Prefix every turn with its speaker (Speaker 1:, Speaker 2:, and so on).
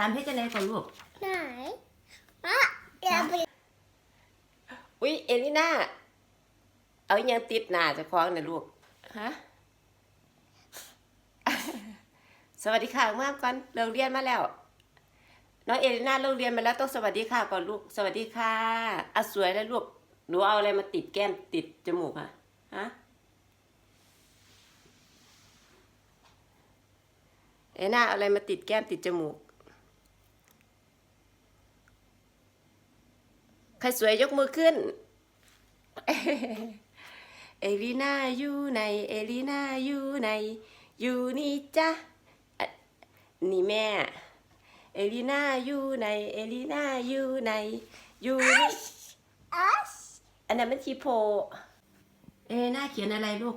Speaker 1: ามให้จะไหนก่อนลูก
Speaker 2: ไหนอะอย่าไป
Speaker 1: อุ้ยเอลิน่า เอาอยังติดหน้าเจะคล้าของนะลูก ฮะ สวัสดีค่ะมากก่อนเลิกเรียนมาแล้ว น้องเอลิน่าเลิกเรียนมาแล้วต้องสวัสดีค่ะก่อนลูก สวัสดีค่ะอะสวยแล้วลูก หนูเอาอะไรมาติดแก้มติดจมูกอะฮะ เอลิน่าเอาอะไรมาติดแก้มติดจมูก ใครสวยยกมือขึ้น เอลีน่าอยู่ในเอลีน่าอยู่ในอยู่นี่จ้ะอะนี่แม่ เอลีน่าอยู่ในเอลีน่าอยู่ในอยู่นี่
Speaker 2: อัส
Speaker 1: อันนั้นมันชีโพ เอลีน่าเขียนอะไรลูก